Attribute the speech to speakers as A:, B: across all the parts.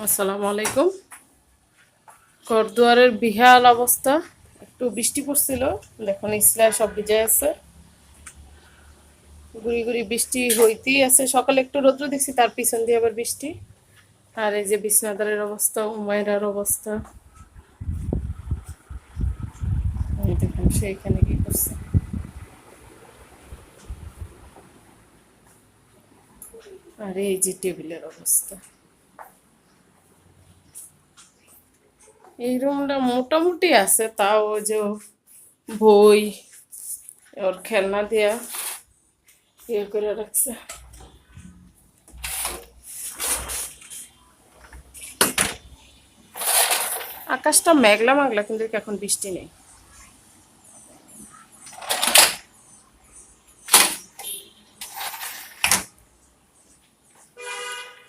A: আসসালামু আলাইকুম। করদুয়ারের বিহাল অবস্থা। একটু বৃষ্টি পড়ছিল দেখুন ইসলায় সব ভিজে আছে। গুড়ি গুড়ি বৃষ্টি হইতেই আছে। সকালে একটু রৌদ্র দেখছি, তার পিছন দিয়ে আবার বৃষ্টি। আর এই যে বিছনাদারের অবস্থা উমায়রার অবস্থা। দেখুন, সে এখানে কি করছে। আর এই যে টেবিলের অবস্থা। এই রুমটা মোটামুটি আছে, তাও যে বই, ওর খেলনা দিয়া ইয়ে করে রাখছে। আকাশটা মেঘলা মেঘলা, কিন্তু এখন বৃষ্টি নেই।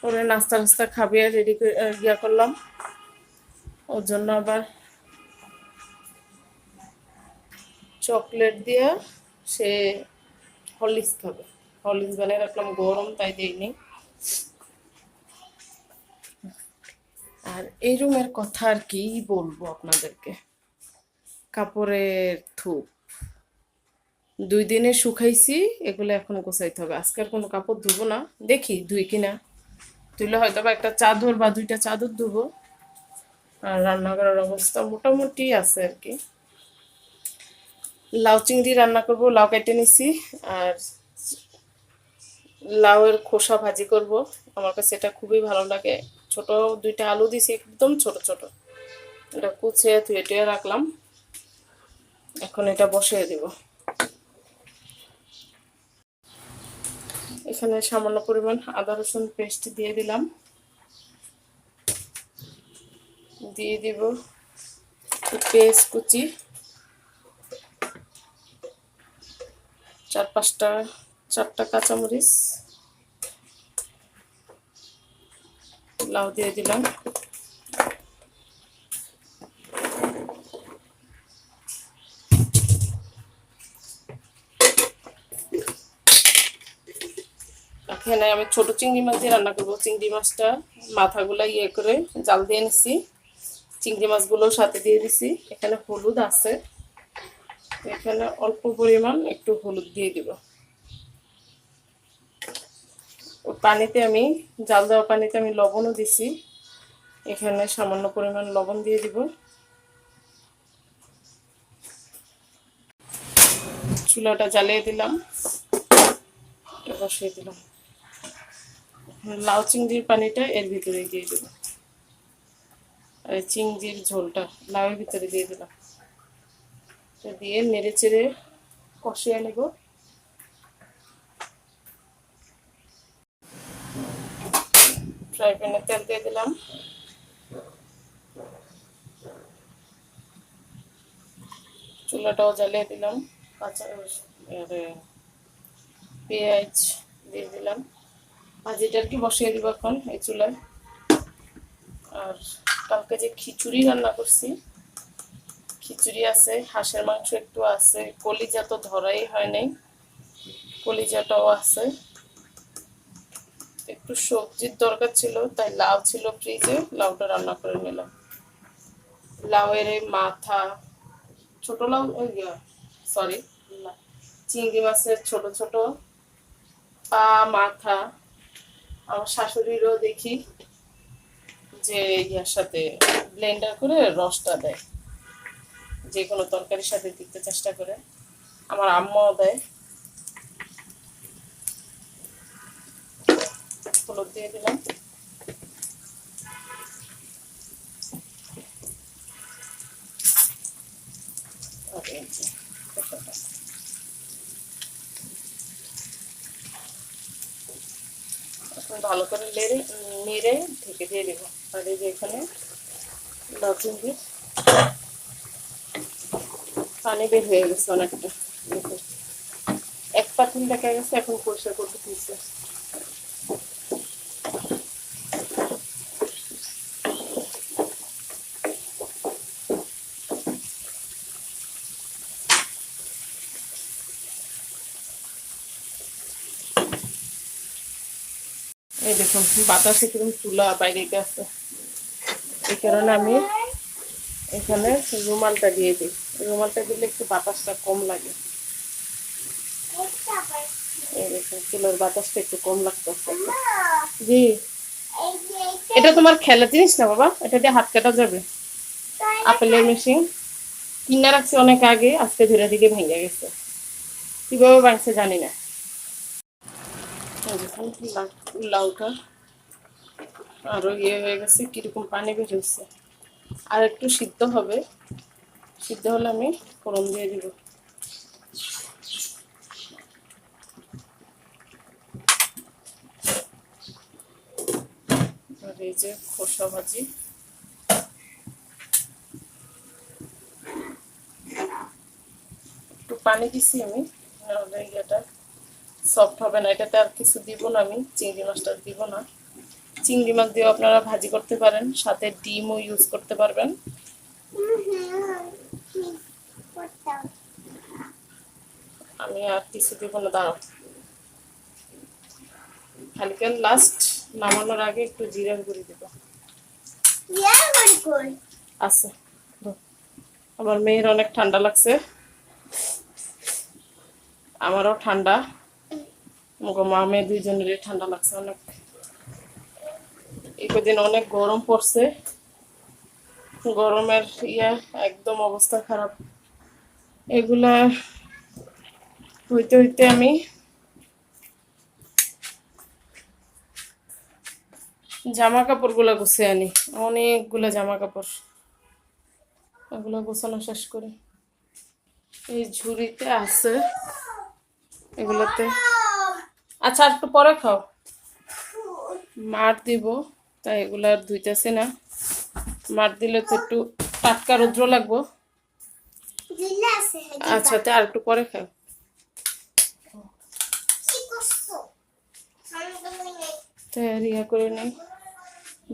A: ওরে নাস্তা নাস্তা খাবিয়ে রেডি ইয়া করলাম। ওর জন্য আবার চকলেট দিয়ে সে হরলিক্স খাবে। হরলিক্স বানিয়ে রাখলাম, গরম তাই দিইনি। আর এই রুমের কথা আর কি বলব আপনাদেরকে? কাপড়ের থুপ দুই দিনে শুকাইছি, এগুলো এখন গোছাইতে হবে। আজকের কোনো কাপড় ধুবো না। দেখি ধুই কিনা। ধুলে হয়তো বা একটা চাদর বা দুইটা চাদর ধুবো। আর রান্নাঘরের অবস্থা মোটামুটি আছে আর কি। লাউ চিংড়ি রান্না করব, লাউ কেটে নিছি আর লাউয়ের খোসা ভাজি করব। আমার কাছে এটা খুবই ভালো লাগে। ছোট দুইটা আলু দিছি, একদম ছোট ছোট। এটা কুচিয়ে ধুয়ে টুয়ে রাখলাম। এখন এটা বসিয়ে দিব। এখানে সামান্য পরিমাণ আদা রসুন পেস্ট দিয়ে দিলাম। দিয়ে দিব পেঁয়াজ কুচি চার পাঁচটা, চারটা কাঁচামরিচ। লাউ দিয়ে দিলাম। এখানে আমি ছোট চিংড়ি মাছ দিয়ে রান্না করব। চিংড়ি মাছটা মাথাগুলা ইয়ে করে জাল দিয়ে নিছি। চিংড়ি মাছগুলো সাথে দিয়ে দিছি। এখানে হলুদ আছে। এখানে অল্প পরিমাণ একটু হলুদ দিয়ে দিব। পানিতে আমি, জাল দেওয়া পানিতে আমি লবণও দিছি। এখানে সামান্য পরিমাণ লবণ দিয়ে দিব। চুলাটা জ্বালিয়ে দিলাম। বসিয়ে দিলাম। লাউ চিংড়ির পানিটা এর ভিতরে দিয়ে দেবো। চিংড়ির ঝোলটা, লাউয়ের ভিতরে দিয়ে দিলাম। দিয়ে নেড়ে চেড়ে কষিয়ে নেব। ফ্রাই প্যানে তেল দিয়ে দিলাম। চুলাটাও জ্বালিয়ে দিলাম। কাঁচা পেঁয়াজ দিয়ে দিলাম। ভাজিটা আর কি বসিয়ে দিব এখন এই চুলায়। আর কালকে যে খিচুড়ি রান্না করছি, খিচুড়ি আছে, হাঁসের মাংস একটু আছে, কলিজা তো ধরাই হয় নাই, কলিজাটাও আছে। একটু সবজির দরকার ছিল, তাই লাউ ছিল ফ্রিজে, লাউটা রান্না করে নিলাম। লাউয়ের মাথা, ছোট লাউ সরি চিংড়ি মাছের ছোট ছোট, পা, মাথা, আমার শাশুড়িরও দেখি। যে ইয়ার সাথে ব্লেন্ডার করে রসটা দেয়। যে কোনো তরকারির সাথে দিতে চেষ্টা করে আমার আম্মাও দেয়। হলুদ দিয়ে দিলাম। ভালো করে নেড়ে নেড়ে ঢেকে দিয়ে দেবো। আর যে এখানে লাউ চিংড়ি পানি বের হয়ে গেছে অনেকটা। এক পাতিল দেখা গেছে, এখন পরিষ্কার করতে দিচ্ছে এই দেখুন, বাতাসে কীরকম তুলা বাইরে গেছে এই কারণে আমি এখানে রুমালটা দিয়ে দিই। রুমালটা দিলে একটু বাতাসটা কম লাগে। চুলের বাতাসটা একটু কম লাগতেছে। জি। এটা তোমার খেলার জিনিস না বাবা? এটা দিয়ে হাত কাটা যাবে। আপেলের মেশিন। কিনা রাখছে অনেক আগে, আজকে ধীরে দিকে ভেঙে গেছে। কীভাবে ভাঙছে জানি না। লাউটা। আরও ইয়ে হয়ে গেছে, কীরকম পানি বের হচ্ছে আর একটু সিদ্ধ হবে। সিদ্ধ হলে আমি ফোড়ন দিয়ে দিব। আর এই যে খোসা ভাজি। একটু পানি দিছি আমি এটা সফট হবে না। এটাতে আর কিছু দিব না আমি, চিংড়ি মাছটা দিব না। চিংড়ি মাছ দিয়েও আপনারা ভাজি করতে পারেন, সাথে ডিমও ইউজ করতে পারবেন। আমি আর কিছু দিব না, দাঁড়াও। হালকা লাস্ট নামানোর আগে একটু জিরার গুঁড়ি দিব। আছে আমার মেয়ের অনেক ঠান্ডা লাগছে। আমারও ঠান্ডা। মা, মেয়ে দুইজনেরই ঠান্ডা লাগছে অনেক। কদিন অনেক গরম পড়ছে। গরমের ইয়ে একদম অবস্থা খারাপ। এগুলা হইতে হইতে আমি জামা কাপড়গুলা গুছিয়ে আনি। অনেকগুলা জামা কাপড় ওগুলো গোছানো শেষ করে এই ঝুড়িতে আছে এগুলোতে। আচ্ছা একটু পরে খাও। মার দিব। তাই এগুলো আর ধুইতেছে না। মার দিলে তো একটু টাটকা রৌদ্র লাগবো। আচ্ছা তা আর একটু পরে খাও। তাই আর ইয়া করে নেই।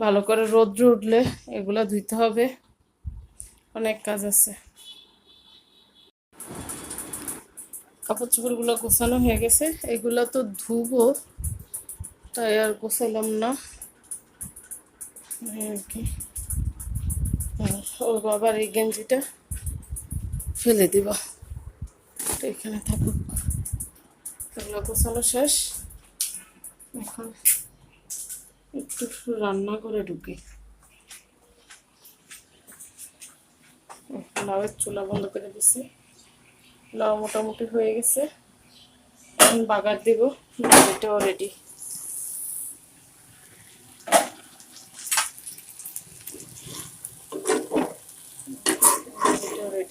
A: ভালো করে রৌদ্র উঠলে এগুলো ধুইতে হবে। অনেক কাজ আছে। কাপড় চোপড়গুলো গোছানো হয়ে গেছে। এগুলো তো ধুবো তাই আর গোছালাম না। ওর বাবার এই গেঞ্জিটা ফেলে দিব। এখানে থাকুক। এগুলো গোছানো শেষ। এখন একটু রান্না করে ঢুকি। লাউয়ের চুলা বন্ধ করে দিছি। লাউ মোটামুটি হয়ে গেছে। এখন বাগার দিব। এটাও রেডি এটাও রেডি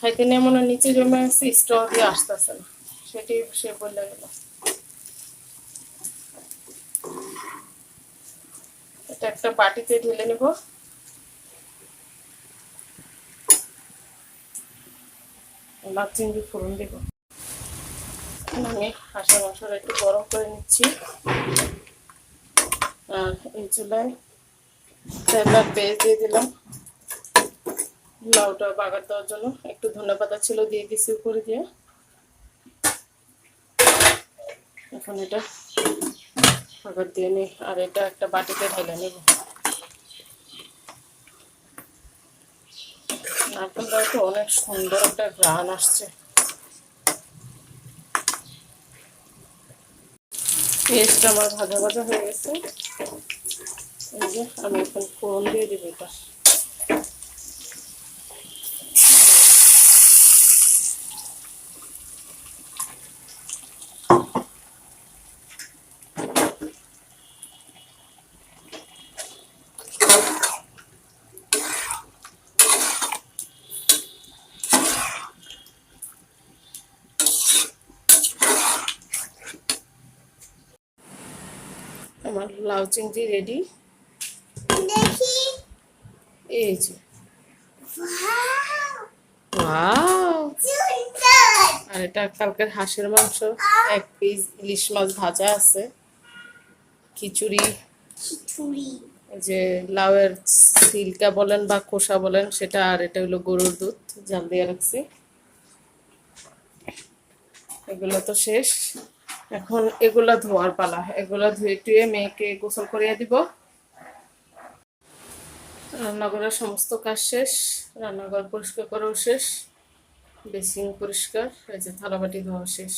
A: খাইতে নিয়ে মনে নিচে জমে আছে স্ট্র দিয়ে আসতেছে না। সেটি সে বলে গেল। এটা একটা বাটিতে ঢেলে নেব। লাভ চিংড়ি ফোড়ন দেবো। আমি হাঁসের মাংসটা একটু গরম করে নিচ্ছি। আর এই চুলায় তেল পেঁয়াজ দিয়ে দিলাম। লাউটা বাগার দেওয়ার জন্য একটু ধনে পাতা ছিল, দিয়ে দিছি উপরে দিয়ে। এখন এটা বাগার দিয়ে নিই আর এটা একটা বাটিতে ঢেলে নেব। নারকেলটা তো অনেক সুন্দর একটা গ্রান আসছে। পেস্ট আমার ভাজা ভাজা হয়ে গেছে। এই যে আমি এখন ফোড়ন দিয়ে দিব এটা। আমার লাউ চিংড়ি রেডি
B: দেখি।
A: এই যে। আর এটা কালকের হাঁসের মাংস। এক পিস ইলিশ মাছ ভাজা আছে। খিচুড়ি। যে লাউয়ের সিলকা বলেন বা খোসা বলেন সেটা আর এটা হলো গরুর দুধ জাল দিয়ে রাখছি। এগুলো তো শেষ। এখন এগুলা ধোয়ার পালা। এগুলা ধুয়ে টুয়ে মেয়েকে গোসল করিয়ে দিব। রান্নাঘরের সমস্ত কাজ শেষ, রান্নাঘর পরিষ্কার করাও শেষ, বেসিন পরিষ্কার, এই যে থালাবাটি ধোয়া শেষ।